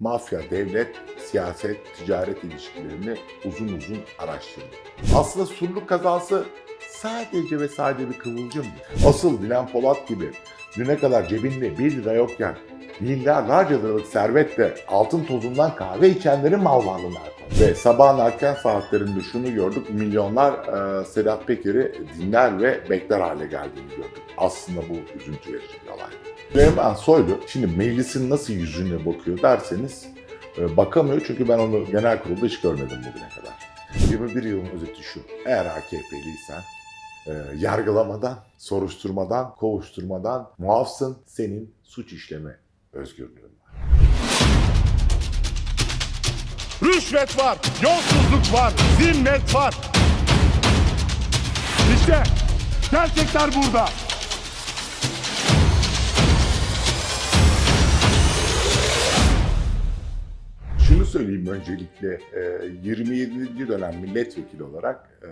mafya, devlet, siyaset, ticaret ilişkilerini uzun uzun araştırdı. Aslında Surluk kazası sadece ve sadece bir kıvılcımdı. Asıl Dilan Polat gibi düne kadar cebinde 1 lira yokken milyarlarca liralık servetle altın tozundan kahve içenlerin mal varlığını artar. Ve sabahın erken saatlerinde şunu gördük, milyonlar e, Sedat Peker'i dinler ve bekler hale geldiğini gördük. Aslında bu üzüntü verici bir olay. Süleyman Soylu şimdi meclisin nasıl yüzüne bakıyor derseniz e, bakamıyor çünkü ben onu genel kurulda hiç görmedim bugüne kadar. 21 yılın özeti şu. Eğer AKP'liysen e, yargılamadan, soruşturmadan, kovuşturmadan muafsın senin suç işleme özgürlüğün Rüşvet var, yolsuzluk var, zimmet var. İşte gerçekler burada. Şunu söyleyeyim öncelikle, e, 27. dönem milletvekili olarak e,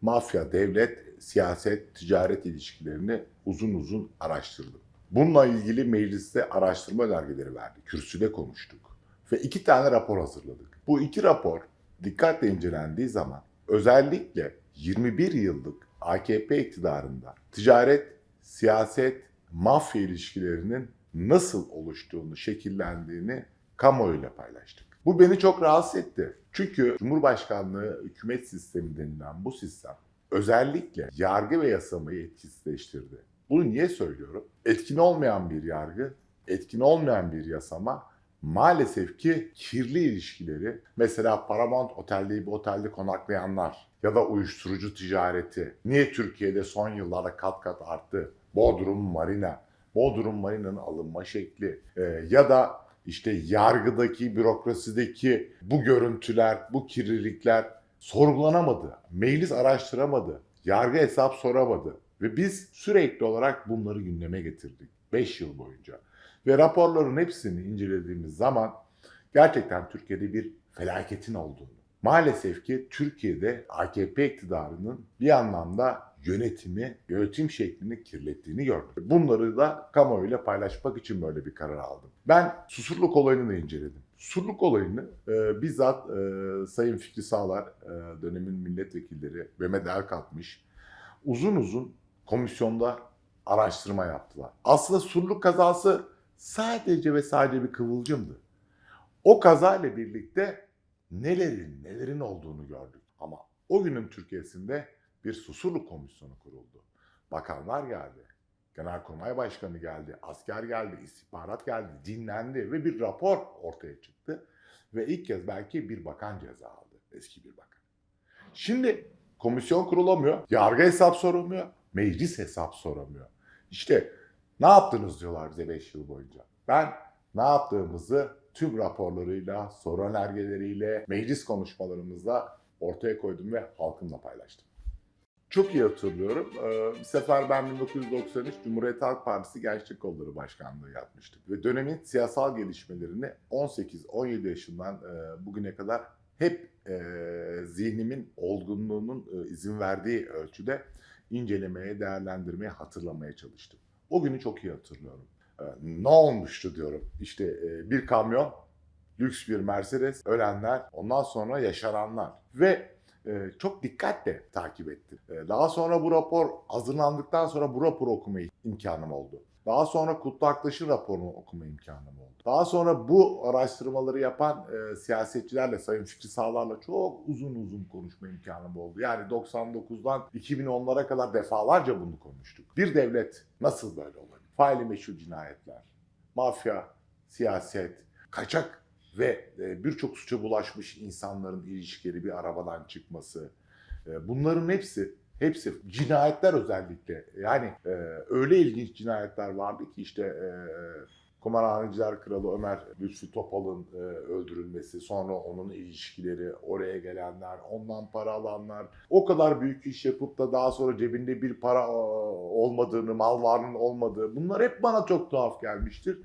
mafya, devlet, siyaset, ticaret ilişkilerini uzun uzun araştırdım. Bununla ilgili mecliste araştırma önergeleri verdik, kürsüde konuştuk ve iki tane rapor hazırladık. Bu iki rapor dikkatle incelendiği zaman özellikle 21 yıllık AKP iktidarında ticaret, siyaset, mafya ilişkilerinin nasıl oluştuğunu, şekillendiğini kamuoyuyla paylaştık. Bu beni çok rahatsız etti. Çünkü Cumhurbaşkanlığı hükümet sistemi denilen bu sistem özellikle yargı ve yasamayı etkisizleştirdi. Bunu niye söylüyorum? Etkin olmayan bir yargı, etkin olmayan bir yasama maalesef ki kirli ilişkileri mesela Paramount bir otelde konaklayanlar ya da uyuşturucu ticareti niye Türkiye'de son yıllarda kat kat arttı? Bodrum Marina, Bodrum Marina'nın alınma şekli e, ya da işte yargıdaki, bürokrasideki bu görüntüler, bu kirlilikler sorgulanamadı. Meclis araştıramadı. Yargı hesap soramadı. Ve biz sürekli olarak bunları gündeme getirdik. 5 yıl boyunca. Ve raporların hepsini incelediğimiz zaman gerçekten Türkiye'de bir felaketin olduğunu, maalesef ki Türkiye'de AKP iktidarının bir anlamda yönetimi, yönetim şeklini kirlettiğini gördük. Bunları da kamuoyuyla paylaşmak için böyle bir karar aldım. Ben Susurluk olayını da inceledim. Susurluk olayını e, bizzat e, Sayın Fikri Sağlar, e, dönemin milletvekilleri Mehmet Erkalkmış uzun uzun komisyonda araştırma yaptılar. Aslında Surluk kazası sadece ve sadece bir kıvılcımdı. O kazayla birlikte nelerin nelerin olduğunu gördük. Ama o günün Türkiye'sinde bir Susurluk Komisyonu kuruldu. Bakanlar geldi. Genelkurmay Başkanı geldi, asker geldi, istihbarat geldi, dinlendi ve bir rapor ortaya çıktı. Ve ilk kez belki bir bakan ceza aldı, eski bir bakan. Şimdi komisyon kurulamıyor, yargı hesap sorulmuyor, meclis hesap soramıyor. İşte ne yaptınız diyorlar bize 5 yıl boyunca. Ben ne yaptığımızı tüm raporlarıyla, soru önergeleriyle, meclis konuşmalarımızla ortaya koydum ve halkımla paylaştım. Çok iyi hatırlıyorum. Ee, Bir sefer ben 1993 Cumhuriyet Halk Partisi Gençlik Kolları Başkanlığı yapmıştık. Ve dönemin siyasal gelişmelerini 18-17 yaşından e, bugüne kadar hep e, zihnimin olgunluğunun e, izin verdiği ölçüde incelemeye, değerlendirmeye, hatırlamaya çalıştım. O günü çok iyi hatırlıyorum. Ee, Ne olmuştu diyorum. İşte e, bir kamyon, lüks bir Mercedes, ölenler, ondan sonra yaşananlar. Ve e, çok dikkatle takip ettim. E, Daha sonra bu rapor hazırlandıktan sonra bu raporu okuma imkanım oldu. Daha sonra Kutlu Aktaş'ın raporunu okuma imkanım oldu. Daha sonra bu araştırmaları yapan e, siyasetçilerle, Sayın Fikri Sağlar'la çok uzun uzun konuşma imkanım oldu. Yani 99'dan 2010'lara kadar defalarca bunu konuştuk. Bir devlet nasıl böyle olabilir? Faili meşhur cinayetler, mafya, siyaset, kaçak ve e, birçok suça bulaşmış insanların ilişkileri bir arabadan çıkması. E, bunların hepsi hepsi cinayetler özellikle. Yani e, öyle ilginç cinayetler vardı ki işte e, Kumarhaneciler Kralı Ömer Lütfü Topal'ın e, öldürülmesi, sonra onun ilişkileri, oraya gelenler, ondan para alanlar, o kadar büyük iş yapıp da daha sonra cebinde bir para e, olmadığını, mal varlığının olmadığı, bunlar hep bana çok tuhaf gelmiştir.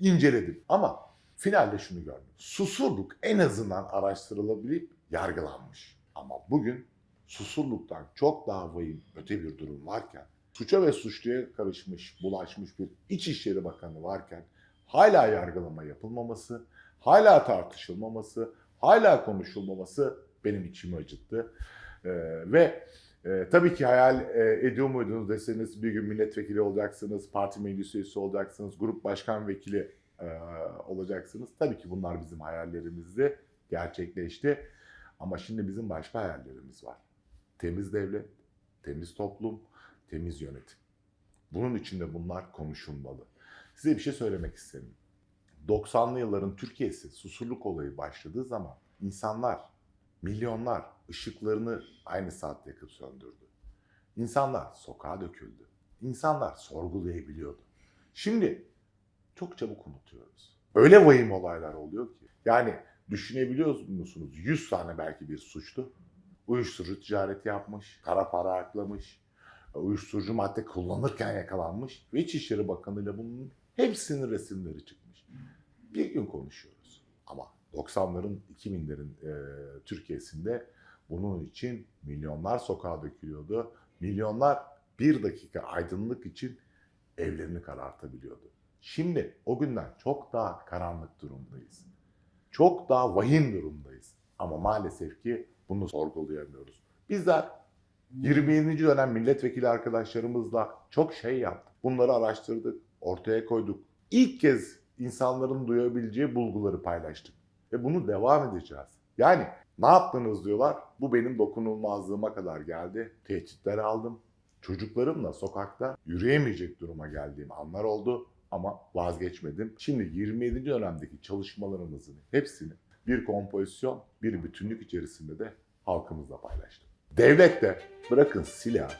İnceledim ama finalde şunu gördüm. Susurluk en azından araştırılabilip yargılanmış. Ama bugün susurluktan çok daha vahim öte bir durum varken, suça ve suçluya karışmış, bulaşmış bir İçişleri Bakanı varken hala yargılama yapılmaması, hala tartışılmaması, hala konuşulmaması benim içimi acıttı. Ee, ve e, tabii ki hayal e, ediyor muydunuz deseniz bir gün milletvekili olacaksınız, parti meclis üyesi olacaksınız, grup başkan vekili e, olacaksınız. Tabii ki bunlar bizim hayallerimizdi, gerçekleşti. Ama şimdi bizim başka hayallerimiz var. Temiz devlet, temiz toplum, temiz yönetim. Bunun için de bunlar konuşulmalı. Size bir şey söylemek isterim. 90'lı yılların Türkiye'si susurluk olayı başladığı zaman insanlar, milyonlar ışıklarını aynı saatte yakıp söndürdü. İnsanlar sokağa döküldü. İnsanlar sorgulayabiliyordu. Şimdi çok çabuk unutuyoruz. Öyle vahim olaylar oluyor ki. Yani düşünebiliyor musunuz? 100 tane belki bir suçlu. Uyuşturucu ticareti yapmış, kara para aklamış, uyuşturucu madde kullanırken yakalanmış ve İçişleri Bakanı ile bunun hepsinin resimleri çıkmış. Bir gün konuşuyoruz. Ama 90'ların 2000'lerin e, Türkiye'sinde bunun için milyonlar sokağa dökülüyordu. Milyonlar bir dakika aydınlık için evlerini karartabiliyordu. Şimdi o günden çok daha karanlık durumdayız. Çok daha vahim durumdayız. Ama maalesef ki bunu sorgulayamıyoruz. Bizler 27. dönem milletvekili arkadaşlarımızla çok şey yaptık. Bunları araştırdık, ortaya koyduk. İlk kez insanların duyabileceği bulguları paylaştık. Ve bunu devam edeceğiz. Yani ne yaptınız diyorlar. Bu benim dokunulmazlığıma kadar geldi. Tehditler aldım. Çocuklarımla sokakta yürüyemeyecek duruma geldiğim anlar oldu. Ama vazgeçmedim. Şimdi 27. dönemdeki çalışmalarımızın hepsini bir kompozisyon, bir bütünlük içerisinde de halkımızla paylaştım. Devlet de bırakın silah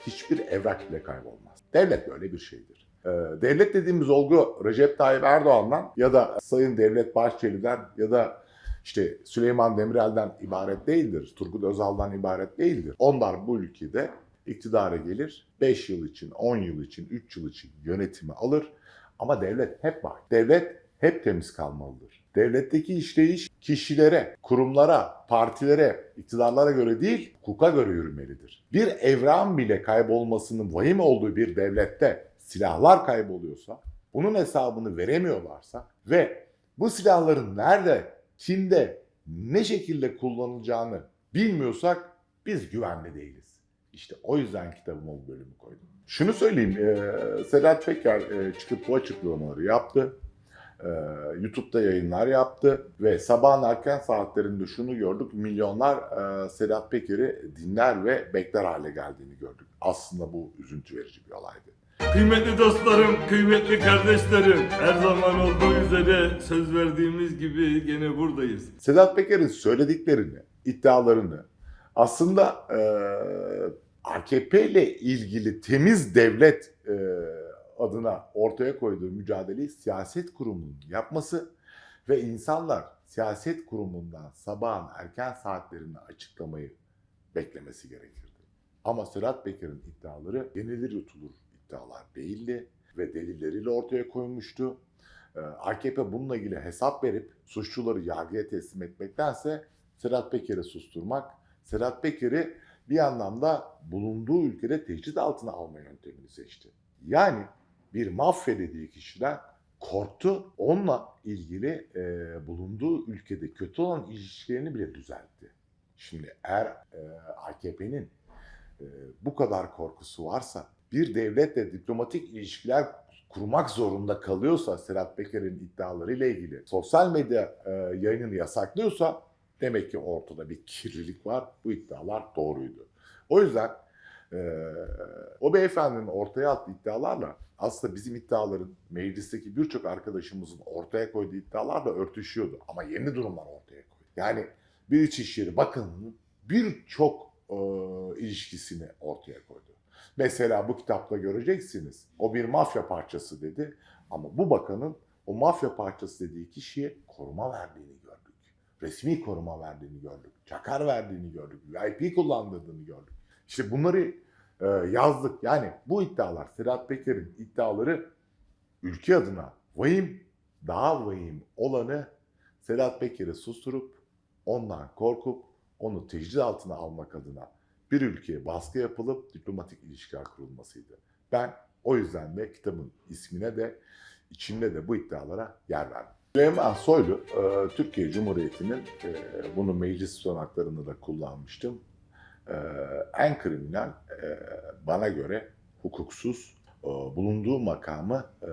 hiçbir evrak bile kaybolmaz. Devlet böyle bir şeydir. Ee, devlet dediğimiz olgu Recep Tayyip Erdoğan'dan ya da Sayın Devlet Bahçeli'den ya da işte Süleyman Demirel'den ibaret değildir. Turgut Özal'dan ibaret değildir. Onlar bu ülkede iktidara gelir. 5 yıl için, 10 yıl için, 3 yıl için yönetimi alır. Ama devlet hep var. Devlet hep temiz kalmalıdır. Devletteki işleyiş kişilere, kurumlara, partilere, iktidarlara göre değil, hukuka göre yürümelidir. Bir evran bile kaybolmasının vahim olduğu bir devlette silahlar kayboluyorsa, bunun hesabını veremiyorlarsa ve bu silahların nerede, kimde, ne şekilde kullanılacağını bilmiyorsak biz güvenli değiliz. İşte o yüzden kitabıma bu bölümü koydum. Şunu söyleyeyim, e, Sedat Peker e, çıkıp bu açıklamaları yaptı. E, YouTube'da yayınlar yaptı ve sabahın erken saatlerinde şunu gördük. Milyonlar e, Sedat Peker'i dinler ve bekler hale geldiğini gördük. Aslında bu üzüntü verici bir olaydı. Kıymetli dostlarım, kıymetli kardeşlerim, her zaman olduğu üzere söz verdiğimiz gibi gene buradayız. Sedat Peker'in söylediklerini, iddialarını aslında e, AKP ile ilgili temiz devlet e, adına ortaya koyduğu mücadeleyi siyaset kurumunun yapması ve insanlar siyaset kurumundan sabahın erken saatlerinde açıklamayı beklemesi gerekirdi. Ama Sedat Peker'in iddiaları yenilir yutulur iddialar değildi ve delilleriyle ortaya koymuştu. Ee, AKP bununla ilgili hesap verip suçluları yargıya teslim etmektense Sedat Peker'i susturmak, Sedat Peker'i bir anlamda bulunduğu ülkede tecrit altına alma yöntemini seçti. Yani bir mafya dediği kişiden korktu. Onunla ilgili e, bulunduğu ülkede kötü olan ilişkilerini bile düzeltti. Şimdi eğer e, AKP'nin e, bu kadar korkusu varsa bir devletle diplomatik ilişkiler kurmak zorunda kalıyorsa Serhat Peker'in iddialarıyla ilgili sosyal medya e, yayınını yasaklıyorsa demek ki ortada bir kirlilik var. Bu iddialar doğruydu. O yüzden e, o beyefendinin ortaya attığı iddialarla aslında bizim iddiaların meclisteki birçok arkadaşımızın ortaya koyduğu iddialarla örtüşüyordu. Ama yeni durumlar ortaya koydu. Yani bir İçişleri Bakanı'nın birçok e, ilişkisini ortaya koydu. Mesela bu kitapta göreceksiniz. O bir mafya parçası dedi. Ama bu bakanın o mafya parçası dediği kişiye koruma verdiğini gördük. Resmi koruma verdiğini gördük. Çakar verdiğini gördük. VIP kullandırdığını gördük. İşte bunları e, yazdık. Yani bu iddialar, Sedat Peker'in iddiaları ülke adına vahim, daha vahim olanı Sedat Peker'i susturup ondan korkup onu tecrit altına almak adına bir ülkeye baskı yapılıp diplomatik ilişkiler kurulmasıydı. Ben o yüzden de kitabın ismine de içinde de bu iddialara yer verdim. Süleyman Soylu, e, Türkiye Cumhuriyeti'nin, e, bunu meclis sonaklarında da kullanmıştım, e, en kriminal, e, bana göre hukuksuz, e, bulunduğu makamı e,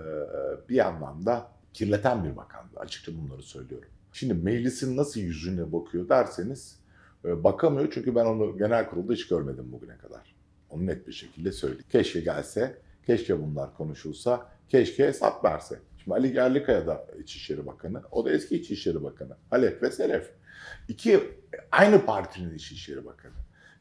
bir anlamda kirleten bir makamdı. Açıkça bunları söylüyorum. Şimdi meclisin nasıl yüzüne bakıyor derseniz, e, bakamıyor çünkü ben onu genel kurulda hiç görmedim bugüne kadar. Onu net bir şekilde söyleyeyim. Keşke gelse, keşke bunlar konuşulsa, keşke hesap verse. Şimdi Ali Yerlikaya da İçişleri Bakanı, o da eski İçişleri Bakanı. Halef ve Selef. İki aynı partinin İçişleri Bakanı.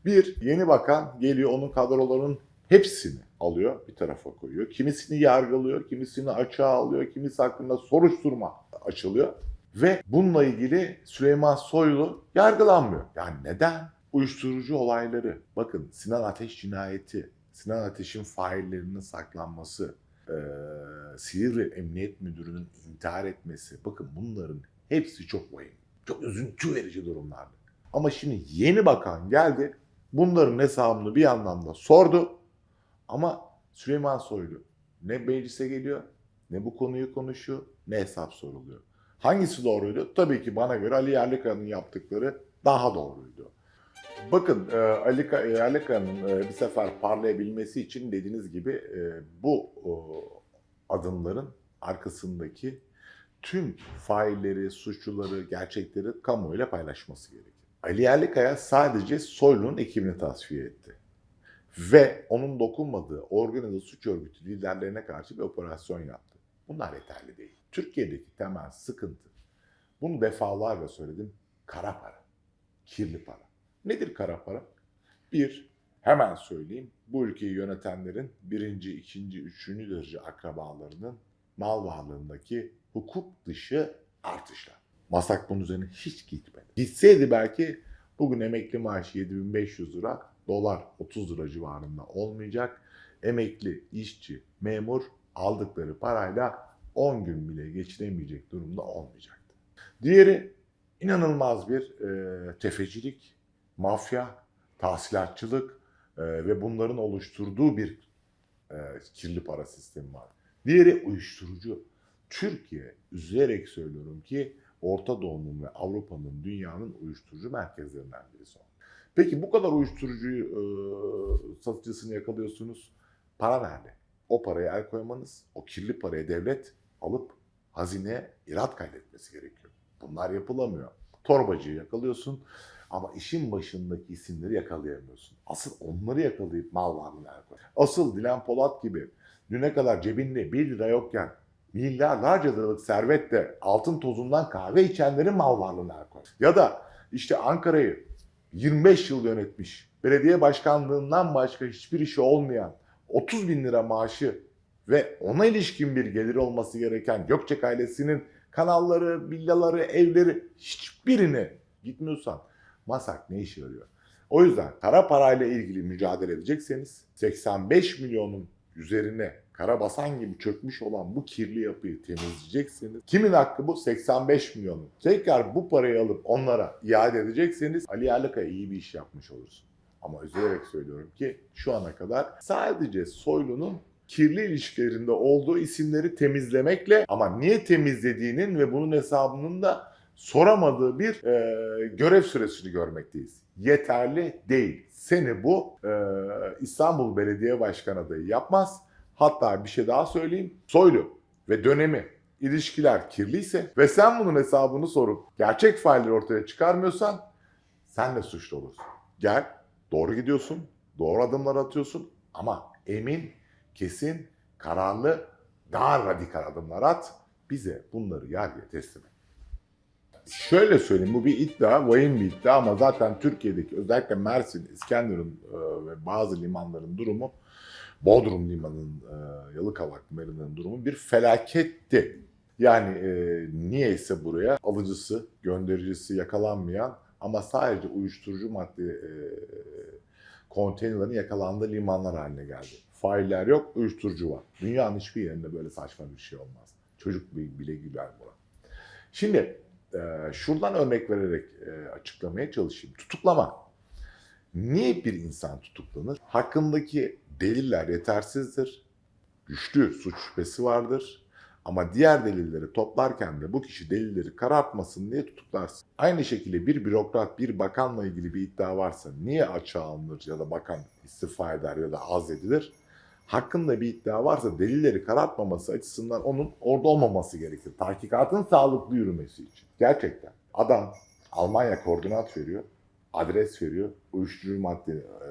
Bir yeni bakan geliyor onun kadrolarının hepsini alıyor bir tarafa koyuyor. Kimisini yargılıyor, kimisini açığa alıyor, kimisi hakkında soruşturma açılıyor. Ve bununla ilgili Süleyman Soylu yargılanmıyor. Yani neden? Uyuşturucu olayları. Bakın Sinan Ateş cinayeti, Sinan Ateş'in faillerinin saklanması, eee Silivri Emniyet Müdürü'nün intihar etmesi. Bakın bunların hepsi çok vahim. Çok üzüntü verici durumlardı. Ama şimdi yeni bakan geldi. Bunların hesabını bir anlamda sordu. Ama Süleyman Soylu ne meclise geliyor, ne bu konuyu konuşuyor, ne hesap soruluyor. Hangisi doğruydu? Tabii ki bana göre Ali Yerlikaya'nın yaptıkları daha doğruydu. Bakın e, Ali Ka- Yerlikaya'nın e, bir sefer parlayabilmesi için dediğiniz gibi e, bu e, adımların arkasındaki tüm failleri, suçluları, gerçekleri kamuoyuyla paylaşması gerekir. Ali Yerlikaya sadece Soylu'nun ekibini tasfiye etti. Ve onun dokunmadığı organize suç örgütü liderlerine karşı bir operasyon yaptı. Bunlar yeterli değil. Türkiye'deki temel sıkıntı, bunu defalarca söyledim, kara para, kirli para. Nedir kara para? Bir, hemen söyleyeyim, bu ülkeyi yönetenlerin birinci, ikinci, üçüncü derece akrabalarının mal varlığındaki hukuk dışı artışlar. Masak bunun üzerine hiç gitmedi. Gitseydi belki bugün emekli maaşı 7500 lira, dolar 30 lira civarında olmayacak. Emekli, işçi, memur aldıkları parayla 10 gün bile geçiremeyecek durumda olmayacaktı. Diğeri inanılmaz bir e, tefecilik, mafya, tahsilatçılık e, ve bunların oluşturduğu bir e, kirli para sistemi var. Diğeri uyuşturucu. Türkiye üzülerek söylüyorum ki Orta Doğu'nun ve Avrupa'nın dünyanın uyuşturucu merkezlerinden birisi. Peki bu kadar uyuşturucuyu e, satıcısını yakalıyorsunuz. Para nerede? O paraya el koymanız, o kirli parayı devlet alıp hazineye irat kaydetmesi gerekiyor. Bunlar yapılamıyor. Torbacıyı yakalıyorsun ama işin başındaki isimleri yakalayamıyorsun. Asıl onları yakalayıp mal varlığına el koy. Asıl Dilan Polat gibi düne kadar cebinde 1 lira yokken milyarlarca liralık servetle altın tozundan kahve içenlerin mal varlığına el. Ya da işte Ankara'yı 25 yıl yönetmiş, belediye başkanlığından başka hiçbir işi olmayan 30 bin lira maaşı ve ona ilişkin bir gelir olması gereken Gökçek ailesinin kanalları, villaları, evleri hiçbirini gitmiyorsan Masak ne işe yarıyor? O yüzden kara parayla ilgili mücadele edecekseniz 85 milyonun üzerine kara basan gibi çökmüş olan bu kirli yapıyı temizleyeceksiniz. Kimin hakkı bu? 85 milyonun. Tekrar bu parayı alıp onlara iade edecekseniz Ali Yerlikaya iyi bir iş yapmış olursun. Ama üzülerek söylüyorum ki şu ana kadar sadece Soylu'nun kirli ilişkilerinde olduğu isimleri temizlemekle ama niye temizlediğinin ve bunun hesabının da soramadığı bir e, görev süresini görmekteyiz. Yeterli değil. Seni bu e, İstanbul Belediye Başkanı adayı yapmaz. Hatta bir şey daha söyleyeyim. Soylu ve dönemi ilişkiler kirliyse ve sen bunun hesabını sorup gerçek failleri ortaya çıkarmıyorsan sen de suçlu olursun. Gel, doğru gidiyorsun, doğru adımlar atıyorsun ama emin, kesin, kararlı, daha radikal adımlar at. Bize bunları yargıya teslim et. Şöyle söyleyeyim bu bir iddia, vahim bir iddia ama zaten Türkiye'deki özellikle Mersin, İskenderun e, ve bazı limanların durumu Bodrum Limanı'nın, e, Yalıkavak Limanı'nın durumu bir felaketti. Yani e, niyeyse buraya alıcısı, göndericisi yakalanmayan ama sadece uyuşturucu madde e, konteynerlerin yakalandığı limanlar haline geldi. Failler yok, uyuşturucu var. Dünyanın hiçbir yerinde böyle saçma bir şey olmaz. Çocuk bile güler buna. Şimdi e, şuradan örnek vererek e, açıklamaya çalışayım. Tutuklama. Niye bir insan tutuklanır? Hakkındaki deliller yetersizdir. Güçlü suç şüphesi vardır. Ama diğer delilleri toplarken de bu kişi delilleri karartmasın diye tutuklarsın. Aynı şekilde bir bürokrat bir bakanla ilgili bir iddia varsa niye açığa alınır ya da bakan istifa eder ya da azledilir? Hakkında bir iddia varsa delilleri karartmaması açısından onun orada olmaması gerekir. Tahkikatın sağlıklı yürümesi için. Gerçekten. Adam Almanya koordinat veriyor, adres veriyor, uyuşturucu madde e,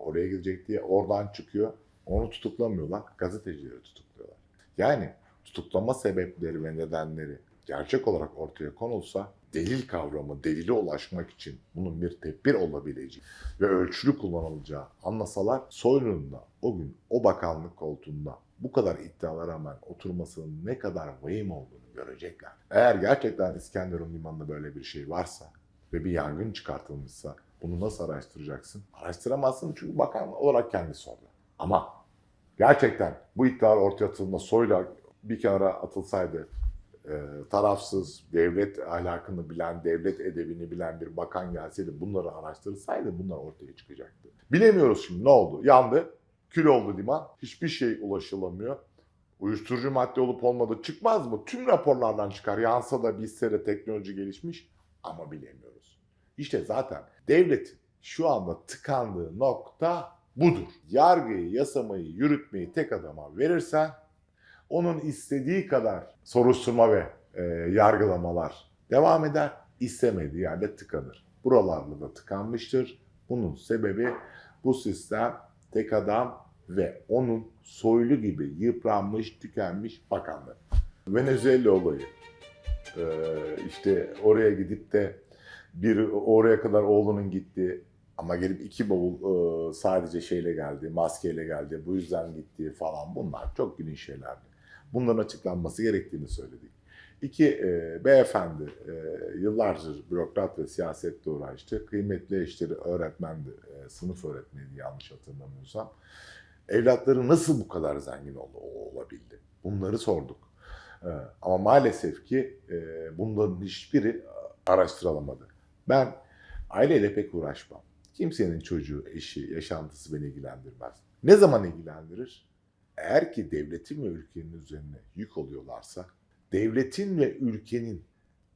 oraya gidecek diye oradan çıkıyor. Onu tutuklamıyorlar, gazetecileri tutukluyorlar. Yani tutuklama sebepleri ve nedenleri gerçek olarak ortaya konulsa delil kavramı, delile ulaşmak için bunun bir tedbir olabileceği ve ölçülü kullanılacağı anlasalar Soylu'nun da o gün o bakanlık koltuğunda bu kadar iddialara rağmen oturmasının ne kadar vahim olduğunu görecekler. Eğer gerçekten İskenderun Limanı'nda böyle bir şey varsa ve bir yangın çıkartılmışsa bunu nasıl araştıracaksın? Araştıramazsın çünkü bakan olarak kendisi orada. Ama gerçekten bu iddialar ortaya atıldığında Soylu bir kenara atılsaydı e, tarafsız, devlet ahlakını bilen, devlet edebini bilen bir bakan gelseydi bunları araştırsaydı bunlar ortaya çıkacaktı. Bilemiyoruz şimdi ne oldu? Yandı, kül oldu liman, hiçbir şey ulaşılamıyor. Uyuşturucu madde olup olmadığı çıkmaz mı? Tüm raporlardan çıkar. Yansa da bilse de teknoloji gelişmiş ama bilemiyoruz. İşte zaten devletin şu anda tıkandığı nokta budur. Yargıyı, yasamayı, yürütmeyi tek adama verirsen onun istediği kadar soruşturma ve e, yargılamalar devam eder. İstemediği yerde tıkanır. Buralarda da tıkanmıştır. Bunun sebebi bu sistem tek adam ve onun soylu gibi yıpranmış, tükenmiş bakanlığı. Venezuela olayı. Ee, işte oraya gidip de bir oraya kadar oğlunun gitti ama gelip iki bavul e, sadece şeyle geldi, maskeyle geldi. Bu yüzden gitti falan. Bunlar çok gülün şeylerdi. Bunların açıklanması gerektiğini söyledik. İki, e, beyefendi e, yıllardır bürokrat ve siyasette uğraştı. Kıymetli eşleri öğretmendi, e, sınıf öğretmeniydi yanlış hatırlamıyorsam. Evlatları nasıl bu kadar zengin ol, olabildi? Bunları sorduk. E, ama maalesef ki e, bunların hiçbiri araştırılamadı. Ben aileyle pek uğraşmam. Kimsenin çocuğu, eşi, yaşantısı beni ilgilendirmez. Ne zaman ilgilendirir? Eğer ki devletin ve ülkenin üzerine yük oluyorlarsa, devletin ve ülkenin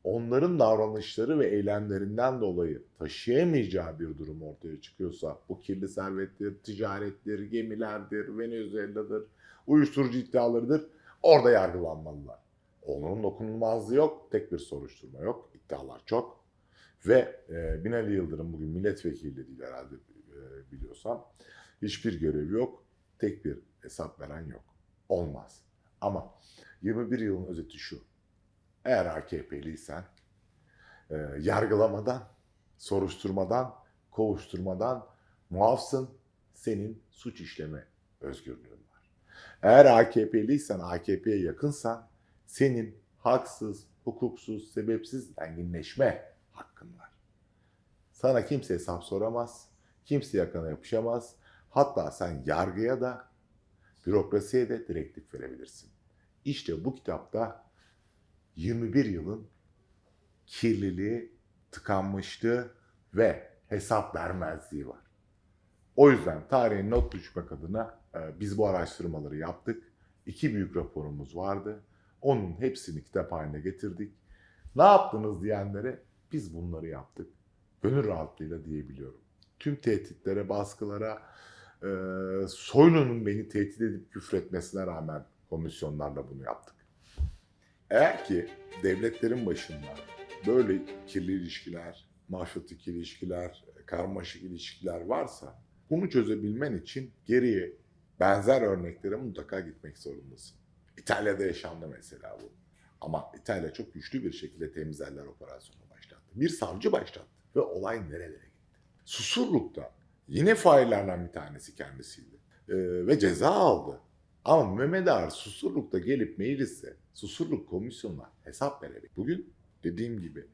onların davranışları ve eylemlerinden dolayı taşıyamayacağı bir durum ortaya çıkıyorsa, bu kirli servettir, ticarettir, gemilerdir, Venezuela'dır, uyuşturucu iddialarıdır, orada yargılanmalılar. Onların dokunulmazlığı yok, tek bir soruşturma yok, iddialar çok. Ve e, Binali Yıldırım bugün milletvekili de değil herhalde e, biliyorsam. Hiçbir görevi yok, tek bir hesap veren yok. Olmaz. Ama 21 yılın özeti şu. Eğer AKP'liysen e, yargılamadan, soruşturmadan, kovuşturmadan muafsın senin suç işleme özgürlüğün var. Eğer AKP'liysen, AKP'ye yakınsan senin haksız, hukuksuz, sebepsiz zenginleşme. Sana kimse hesap soramaz, kimse yakana yapışamaz. Hatta sen yargıya da, bürokrasiye de direktif verebilirsin. İşte bu kitapta 21 yılın kirliliği, tıkanmışlığı ve hesap vermezliği var. O yüzden tarihe not düşmek adına e, biz bu araştırmaları yaptık. İki büyük raporumuz vardı. Onun hepsini kitap haline getirdik. Ne yaptınız diyenlere biz bunları yaptık. Gönül rahatlığıyla diyebiliyorum. Tüm tehditlere, baskılara, e, Soylu'nun beni tehdit edip küfretmesine rağmen komisyonlarla bunu yaptık. Eğer ki devletlerin başında böyle kirli ilişkiler, mafyatik ilişkiler, karmaşık ilişkiler varsa bunu çözebilmen için geriye benzer örneklere mutlaka gitmek zorundasın. İtalya'da yaşandı mesela bu. Ama İtalya çok güçlü bir şekilde temizlerler operasyonu başlattı. Bir savcı başlattı ve olay nerelere gitti. Susurluk'ta yine faillerden bir tanesi kendisiydi. Ee, ve ceza aldı. Ama Mehmet Ağar Susurluk'ta gelip meclise Susurluk komisyonuna hesap verebildi. Bugün dediğim gibi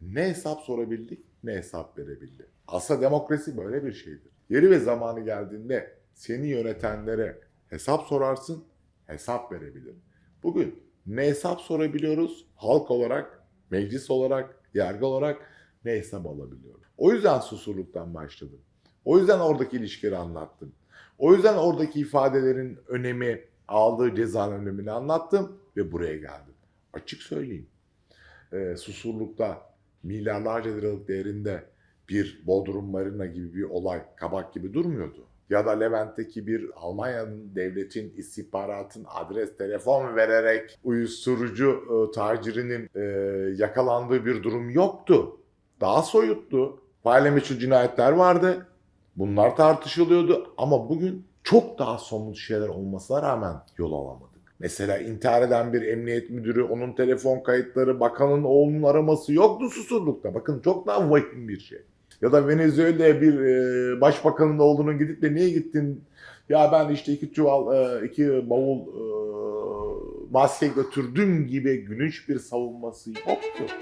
ne hesap sorabildik ne hesap verebildi. Aslında demokrasi böyle bir şeydir. Yeri ve zamanı geldiğinde seni yönetenlere hesap sorarsın, hesap verebilir. Bugün ne hesap sorabiliyoruz halk olarak, meclis olarak, yargı olarak ne hesap alabiliyoruz. O yüzden susurluktan başladım. O yüzden oradaki ilişkileri anlattım. O yüzden oradaki ifadelerin önemi aldığı cezanın önemini anlattım ve buraya geldim. Açık söyleyeyim. Ee, Susurluk'ta milyarlarca liralık değerinde bir Bodrum Marina gibi bir olay kabak gibi durmuyordu. Ya da Levent'teki bir Almanya'nın devletin istihbaratın adres telefon vererek uyuşturucu e, tacirinin e, yakalandığı bir durum yoktu. Daha soyuttu. Meçhul cinayetler vardı. Bunlar tartışılıyordu ama bugün çok daha somut şeyler olmasına rağmen yol alamadık. Mesela intihar eden bir emniyet müdürü, onun telefon kayıtları, bakanın oğlunun araması yoktu Susurluk'ta. Bakın çok daha vahim bir şey. Ya da Venezuela'da bir e, başbakanın oğlunun gidip de niye gittin? Ya ben işte iki çuval, e, iki bavul e, maske götürdüm gibi gülünç bir savunması yoktu.